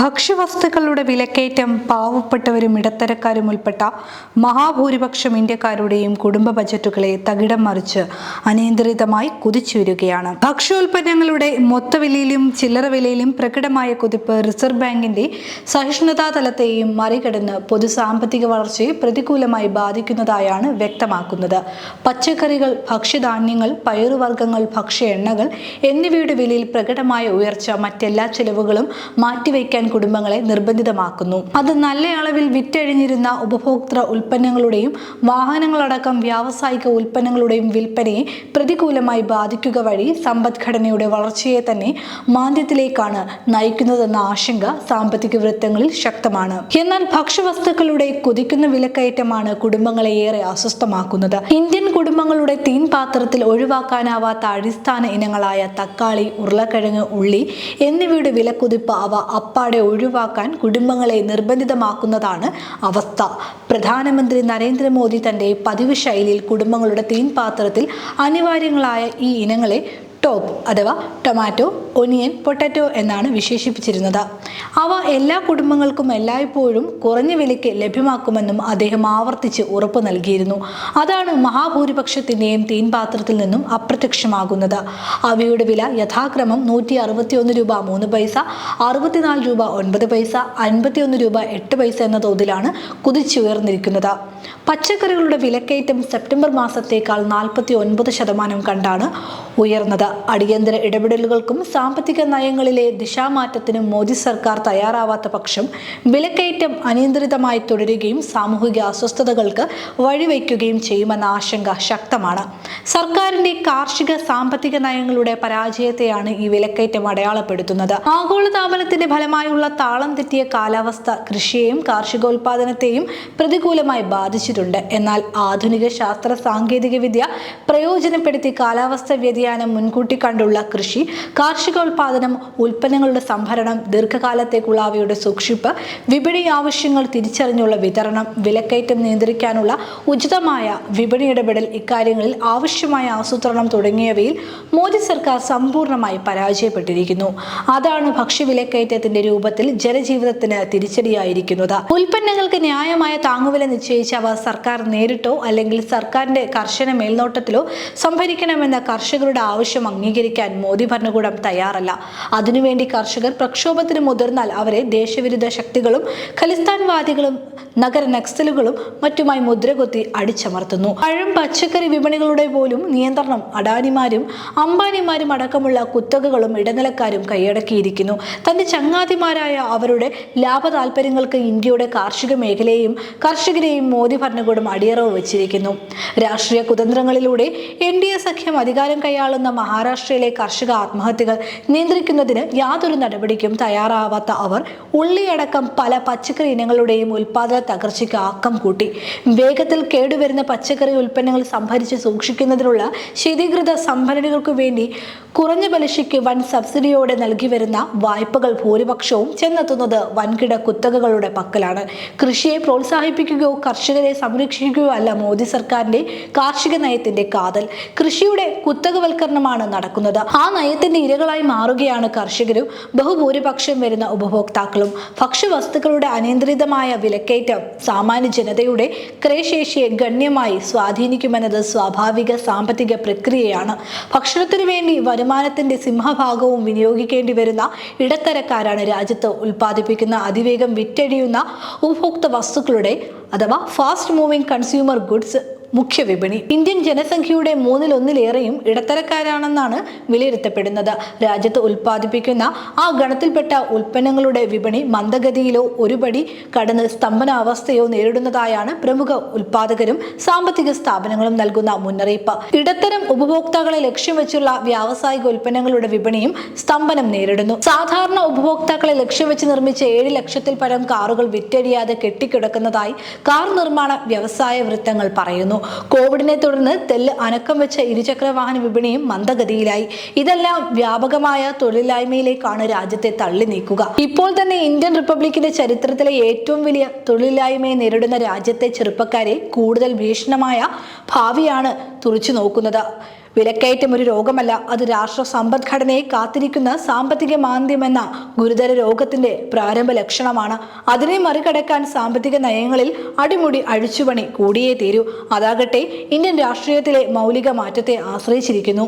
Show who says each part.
Speaker 1: ഭക്ഷ്യവസ്തുക്കളുടെ വിലക്കയറ്റം പാവപ്പെട്ടവരും ഇടത്തരക്കാരും ഉൾപ്പെട്ട മഹാഭൂരിപക്ഷം ഇന്ത്യക്കാരുടെയും കുടുംബ ബജറ്റുകളെ തകിടം മറിച്ച് അനിയന്ത്രിതമായി കുതിച്ചുയരുകയാണ്. ഭക്ഷ്യോൽപ്പന്നങ്ങളുടെ മൊത്തവിലയിലും ചില്ലറ വിലയിലും പ്രകടമായ കുതിപ്പ് റിസർവ് ബാങ്കിന്റെ സഹിഷ്ണുതാ തലത്തെയും മറികടന്ന് പൊതു സാമ്പത്തിക വളർച്ചയെ പ്രതികൂലമായി ബാധിക്കുന്നതായാണ് വ്യക്തമാക്കുന്നത്. പച്ചക്കറികൾ ഭക്ഷ്യധാന്യങ്ങൾ പയറുവർഗങ്ങൾ ഭക്ഷ്യ എണ്ണകൾ എന്നിവയുടെ വിലയിൽ പ്രകടമായ ഉയർച്ച മറ്റെല്ലാ ചെലവുകളും മാറ്റിവെക്കാൻ കുടുംബങ്ങളെ നിർബന്ധിതമാക്കുന്നു. അത് നല്ല അളവിൽ വിറ്റഴിഞ്ഞിരുന്ന ഉപഭോക്തൃ ഉൽപ്പന്നങ്ങളുടെയും വാഹനങ്ങളടക്കം വ്യാവസായിക ഉൽപ്പന്നങ്ങളുടെയും വിൽപ്പനയെ പ്രതികൂലമായി ബാധിക്കുക വഴി സമ്പദ്ഘടനയുടെ വളർച്ചയെ തന്നെ മാന്ദ്യത്തിലേക്കാണ് നയിക്കുന്നതെന്ന ആശങ്ക സാമ്പത്തിക വൃത്തങ്ങളിൽ ശക്തമാണ്. എന്നാൽ ഭക്ഷ്യവസ്തുക്കളുടെ കുതിക്കുന്ന വിലക്കയറ്റമാണ് കുടുംബങ്ങളെ ഏറെ അസ്വസ്ഥമാക്കുന്നത്. ഇന്ത്യൻ കുടുംബങ്ങളുടെ തീൻ പാത്രത്തിൽ ഒഴിവാക്കാനാവാത്ത അടിസ്ഥാന ഇനങ്ങളായ തക്കാളി ഉരുളക്കിഴങ്ങ് ഉള്ളി എന്നിവയുടെ വിലക്കുതിപ്പ് അവ അപ്പാടെ ഒഴിവാക്കാൻ കുടുംബങ്ങളെ നിർബന്ധിതമാക്കുന്നതാണ് അവസ്ഥ. പ്രധാനമന്ത്രി നരേന്ദ്രമോദി തന്റെ പതിവ് ശൈലിയിൽ കുടുംബങ്ങളുടെ തീൻപാത്രത്തിൽ അനിവാര്യങ്ങളായ ഈ ഇനങ്ങളെ ടോപ്പ് അഥവാ ടൊമാറ്റോ ഒനിയൻ പൊട്ടാറ്റോ എന്നാണ് വിശേഷിപ്പിച്ചിരുന്നത്. അവ എല്ലാ കുടുംബങ്ങൾക്കും എല്ലായ്പ്പോഴും കുറഞ്ഞ വിലയ്ക്ക് ലഭ്യമാക്കുമെന്നും അദ്ദേഹം ആവർത്തിച്ച് ഉറപ്പു നൽകിയിരുന്നു. അതാണ് മഹാഭൂരിപക്ഷത്തിന്റെയും തീൻപാത്രത്തിൽ നിന്നും അപ്രത്യക്ഷമാകുന്നത്. അവയുടെ വില യഥാക്രമം നൂറ്റി അറുപത്തിയൊന്ന് രൂപ മൂന്ന് പൈസ അറുപത്തിനാല് രൂപ ഒൻപത് പൈസ അൻപത്തിയൊന്ന് രൂപ എട്ട് പൈസ എന്ന തോതിലാണ് കുതിച്ചുയർന്നിരിക്കുന്നത്. പച്ചക്കറികളുടെ വിലക്കയറ്റം സെപ്റ്റംബർ മാസത്തേക്കാൾ നാൽപ്പത്തി ഒൻപത് ശതമാനം കണ്ടാണ് ഉയർന്നത്. അടിയന്തര ഇടപെടലുകൾക്കും സാമ്പത്തിക നയങ്ങളിലെ ദിശാമാറ്റത്തിനും മോദി സർക്കാർ തയ്യാറാവാത്ത പക്ഷം വിലക്കയറ്റം അനിയന്ത്രിതമായി തുടരുകയും സാമൂഹിക അസ്വസ്ഥതകൾക്ക് വഴിവെക്കുകയും ചെയ്യുമെന്ന ആശങ്ക ശക്തമാണ്. സർക്കാരിന്റെ കാർഷിക സാമ്പത്തിക നയങ്ങളുടെ പരാജയത്തെയാണ് ഈ വിലക്കയറ്റം അടയാളപ്പെടുത്തുന്നത്. ആഗോളതാപനത്തിന്റെ ഫലമായുള്ള താളം തെറ്റിയ കാലാവസ്ഥ കൃഷിയെയും കാർഷികോൽപാദനത്തെയും പ്രതികൂലമായി ബാധിച്ചിട്ടുണ്ട് എന്നാൽ ആധുനിക ശാസ്ത്ര സാങ്കേതിക വിദ്യ പ്രയോജനപ്പെടുത്തി കാലാവസ്ഥ വ്യതിയാനം മുൻകൂട്ടി കണ്ടുള്ള കൃഷി കാർഷികോൽപാദനം ഉൽപ്പന്നങ്ങളുടെ സംഭരണം ദീർഘകാലത്തേക്കുള്ള അവയുടെ സൂക്ഷിപ്പ് വിപണി ആവശ്യങ്ങൾ തിരിച്ചറിഞ്ഞുള്ള വിതരണം വിലക്കയറ്റം നിയന്ത്രിക്കാനുള്ള ഉചിതമായ വിപണി ഇടപെടൽ ഇക്കാര്യങ്ങളിൽ ആവശ്യമായ ആസൂത്രണം തുടങ്ങിയവയിൽ മോദി സർക്കാർ സമ്പൂർണമായി പരാജയപ്പെട്ടിരിക്കുന്നു. അതാണ് ഭക്ഷ്യവിലക്കയറ്റത്തിന്റെ രൂപത്തിൽ ജനജീവിതത്തിന് തിരിച്ചടിയായിരിക്കുന്നത്. ഉൽപ്പന്നങ്ങൾക്ക് ന്യായമായ താങ്ങുവില നിശ്ചയിച്ച് അവ സർക്കാർ നേരിട്ടോ അല്ലെങ്കിൽ സർക്കാരിന്റെ കർശന മേൽനോട്ടത്തിലോ സംഭരിക്കണമെന്ന കർഷകരുടെ ആവശ്യം അംഗീകരിക്കാൻ മോദി ഭരണകൂടം തയ്യാറല്ല. അതിനുവേണ്ടി കർഷകർ പ്രക്ഷോഭത്തിന് മുതിർന്നാൽ അവരെ ദേശവിരുദ്ധ ശക്തികളും ഖലിസ്ഥാൻവാദികളും നഗര നക്സലുകളും മറ്റുമായി മുദ്രകുത്തി അടിച്ചമർത്തുന്നു. പഴം പച്ചക്കറി വിപണികളുടെ പോലും നിയന്ത്രണം അഡാനിമാരും അംബാനിമാരും അടക്കമുള്ള കുത്തകകളും ഇടനിലക്കാരും കൈയടക്കിയിരിക്കുന്നു. തന്റെ ചങ്ങാതിമാരായ അവരുടെ ലാഭ താല്പര്യങ്ങൾക്ക് ഇന്ത്യയുടെ കാർഷിക മേഖലയെയും കർഷകരെയും മോദി ഭരണകൂടം അടിയറവ് വച്ചിരിക്കുന്നു. രാഷ്ട്രീയ കുതന്ത്രങ്ങളിലൂടെ എൻ ഡി എ സഖ്യം അധികാരം കൈയാളുന്ന മഹാരാഷ്ട്രയിലെ കർഷക ആത്മഹത്യകൾ നിയന്ത്രിക്കുന്നതിന് യാതൊരു നടപടിക്കും തയ്യാറാവാത്ത അവർ ഉള്ളിയടക്കം പല പച്ചക്കറി ഇനങ്ങളുടെയും ഉൽപാദന തകർച്ചയ്ക്ക് ആക്കം കൂട്ടി. വേഗത്തിൽ കേടുവരുന്ന പച്ചക്കറി ഉൽപ്പന്നങ്ങൾ സംഭരിച്ച് സൂക്ഷിക്കുന്നതിനുള്ള ശീതീകൃത സംഭരണികൾക്കു വേണ്ടി കുറഞ്ഞ പലിശയ്ക്ക് വൻ സബ്സിഡിയോടെ നൽകി വരുന്ന വായ്പകൾ ഭൂരിപക്ഷവും ചെന്നെത്തുന്നത് വൻകിട കുത്തകകളുടെ പക്കലാണ്. കൃഷിയെ പ്രോത്സാഹിപ്പിക്കുകയോ കർഷകരെ സംരക്ഷിക്കുകയോ അല്ല മോദി സർക്കാരിന്റെ കാർഷിക നയത്തിന്റെ കാതൽ. കൃഷിയുടെ കുത്തകവൽക്കരണമാണ് നടക്കുന്നത്. ആ നയത്തിന്റെ ഇരകളായി മാറുകയാണ് കർഷകരും ബഹുഭൂരിപക്ഷം വരുന്ന ഉപഭോക്താക്കളും. ഭക്ഷ്യവസ്തുക്കളുടെ അനിയന്ത്രിതമായ വിലക്കയറ്റം സാമാന്യ ജനതയുടെ ക്രയശേഷിയെ ഗണ്യമായി സ്വാധീനിക്കുമെന്നത് സ്വാഭാവിക സാമ്പത്തിക പ്രക്രിയയാണ്. ഭക്ഷണത്തിനു വേണ്ടി വരുമാനത്തിന്റെ സിംഹഭാഗവും വിനിയോഗിക്കേണ്ടി വരുന്ന ഇടത്തരക്കാരാണ് രാജ്യത്ത് ഉൽപ്പാദിപ്പിക്കുന്ന അതിവേഗം വിറ്റഴിയുന്ന ഉപഭോക്തൃ വസ്തുക്കളുടെ അഥവാ ഫാസ്റ്റ് മൂവിംഗ് കൺസ്യൂമർ ഗുഡ്സ് മുഖ്യ വിപണി. ഇന്ത്യൻ ജനസംഖ്യയുടെ മൂന്നിലൊന്നിലേറെയും ഇടത്തരക്കാരാണെന്നാണ് വിലയിരുത്തപ്പെടുന്നത്. രാജ്യത്ത് ഉൽപ്പാദിപ്പിക്കുന്ന ആ ഗണത്തിൽപ്പെട്ട ഉൽപ്പന്നങ്ങളുടെ വിപണി മന്ദഗതിയിലോ ഒരുപടി കടന്ന് സ്തംഭനാവസ്ഥയോ നേരിടുന്നതായാണ് പ്രമുഖ ഉൽപ്പാദകരും സാമ്പത്തിക സ്ഥാപനങ്ങളും നൽകുന്ന മുന്നറിയിപ്പ്. ഇടത്തരം ഉപഭോക്താക്കളെ ലക്ഷ്യം വെച്ചുള്ള വ്യാവസായിക ഉൽപ്പന്നങ്ങളുടെ വിപണിയും സ്തംഭനം നേരിടുന്നു. സാധാരണ ഉപഭോക്താക്കളെ ലക്ഷ്യം വെച്ച് നിർമ്മിച്ച ഏഴ് ലക്ഷത്തിൽ പരം കാറുകൾ വിറ്റഴിയാതെ കെട്ടിക്കിടക്കുന്നതായി കാർ നിർമ്മാണ വ്യവസായ വൃത്തങ്ങൾ പറയുന്നു. കോവിഡിനെ തുടർന്ന് തെല്ല് അനക്കം വെച്ച ഇരുചക്ര വാഹന വിപണിയും മന്ദഗതിയിലായി. ഇതെല്ലാം വ്യാപകമായ തൊഴിലില്ലായ്മയിലേക്കാണ് രാജ്യത്തെ തള്ളി നീക്കുക. ഇപ്പോൾ തന്നെ ഇന്ത്യൻ റിപ്പബ്ലിക്കിന്റെ ചരിത്രത്തിലെ ഏറ്റവും വലിയ തൊഴിലില്ലായ്മയെ നേരിടുന്ന രാജ്യത്തെ ചെറുപ്പക്കാരെ കൂടുതൽ ഭീഷണമായ ഭാവിയാണ് തുറച്ചു നോക്കുന്നത്. വിലക്കയറ്റം ഒരു രോഗമല്ല അത് രാഷ്ട്ര സമ്പദ്ഘടനയെ കാത്തിരിക്കുന്ന സാമ്പത്തിക മാന്ദ്യമെന്ന ഗുരുതര രോഗത്തിന്റെ പ്രാരംഭ ലക്ഷണമാണ്. അതിനെ മറികടക്കാൻ സാമ്പത്തിക നയങ്ങളിൽ അടിമുടി അഴിച്ചുപണി കൂടിയേ തീരൂ. അതാകട്ടെ ഇന്ത്യൻ രാഷ്ട്രീയത്തിലെ മൗലിക മാറ്റത്തെ ആശ്രയിച്ചിരിക്കുന്നു.